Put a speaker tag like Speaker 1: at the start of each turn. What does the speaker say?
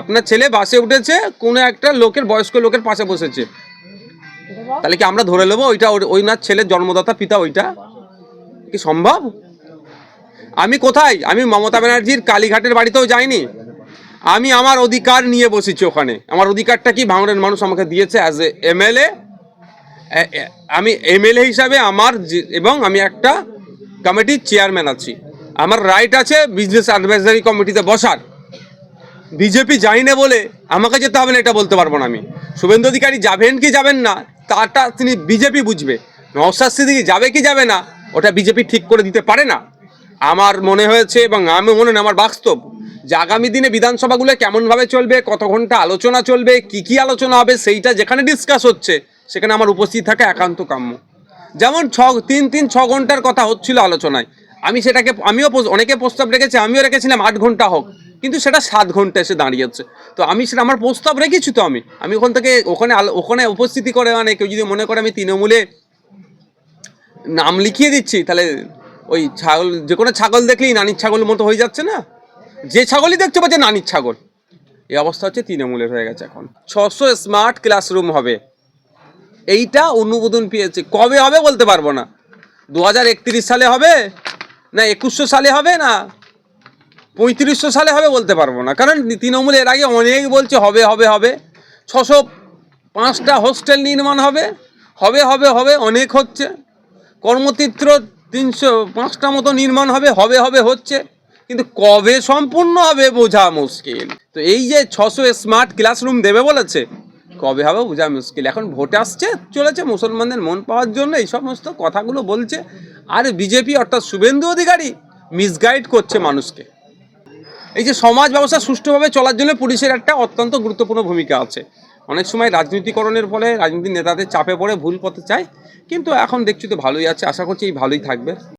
Speaker 1: আপনার ছেলে বাসে উঠেছে, কোনো একটা লোকের বয়স্ক লোকের পাশে বসেছে। তাহলে কি আমরা ধরে নেব ওইটা ওই না ছেলের জন্মদাতা পিতা ওইটা? কি সম্ভব? আমি কোথায়? আমি মমতা ব্যানার্জির কালীঘাটের বাড়িতেও যাইনি। আমি আমার অধিকার নিয়ে বসেছি ওখানে। আমার অধিকারটা কি ভাঙড়ের মানুষ আমাকে দিয়েছে অ্যাজ এ এমএলএ আমি এমএলএ হিসাবে আমার এবং আমি একটা কমিটির চেয়ারম্যান আছি। আমার রাইট আছে বিজনেস অ্যাডভাইজারি কমিটিতে বসার। বিজেপি যাই না বলে আমাকে যেতে হবে না, এটা বলতে পারব না আমি। শুভেন্দু অধিকারী যাবেন কি যাবেন না তাটা তিনি বিজেপি বুঝবে। নওসাদ সিদ্দিকি যাবে কি যাবে না, ওটা বিজেপি ঠিক করে দিতে পারে না। আমার মনে হয়েছে এবং আমি মনে আমার বাস্তব, যে আগামী দিনে বিধানসভাগুলো কেমনভাবে চলবে কত ঘণ্টা আলোচনা চলবে, কি কি আলোচনা হবে, সেইটা যেখানে ডিসকাস হচ্ছে, সেখানে আমার উপস্থিত থাকা একান্ত কাম্য। যেমন ছ, তিন তিন, ছ ঘণ্টার কথা হচ্ছিল আলোচনায়। আমি সেটাকে, আমিও অনেকে প্রস্তাব রেখেছি, আমিও রেখেছিলাম আট ঘণ্টা হোক। কিন্তু সেটা সাত ঘণ্টা এসে দাঁড়িয়েছে। তো আমি সেটা, আমার প্রস্তাব রেখেছি তো আমি। আমি ওখান থেকে, ওখানে ওখানে উপস্থিতি করে মানে কেউ যদি মনে করে আমি তৃণমূলে নাম লিখিয়ে দিচ্ছি, তাহলে ওই ছাগল, যে কোনো ছাগল দেখলেই নানির ছাগল মতো হয়ে যাচ্ছে না? যে ছাগলই দেখতে পাচ্ছে নানির ছাগল। এই অবস্থা হচ্ছে তৃণমূলের হয়ে গেছে এখন। ছশো স্মার্ট ক্লাসরুম হবে। এইটা অনুমোদন পেয়েছে। কবে হবে বলতে পারব না। দু হাজার একত্রিশ সালে হবে? না, একুশশো সালে হবে না? পঁয়ত্রিশশো সালে হবে বলতে পারব না। কারণ তৃণমূল এর আগে অনেক বলছে, হবে হবে হবে। ছশো পাঁচটা হোস্টেল নির্মাণ হবে হবে হবে হবে, অনেক হচ্ছে। কর্মতীর্থ তিনশো পাঁচটা মতো নির্মাণ হবে হবে হবে, হচ্ছে। কিন্তু কবে সম্পূর্ণ হবে বোঝা মুশকিল। তো এই যে ছশো স্মার্ট ক্লাসরুম দেবে বলেছে, কবে হবে বোঝা মুশকিল। এখন ভোটে আসছে, চলেছে, মুসলমানদের মন পাওয়ার জন্য এই সমস্ত কথাগুলো বলছে। আর বিজেপি অর্থাৎ শুভেন্দু অধিকারী মিসগাইড করছে মানুষকে। এই যে সমাজ ব্যবস্থা সুষ্ঠুভাবে চলার জন্য পুলিশের একটা অত্যন্ত গুরুত্বপূর্ণ ভূমিকা আছে। অনেক সময় রাজনীতিকরণের ফলে রাজনীতির নেতাদের চাপে পড়ে ভুল পথে চায় কিন্তু এখন দেখছি তো ভালোই আছে, আশা করছি এই ভালোই থাকবে।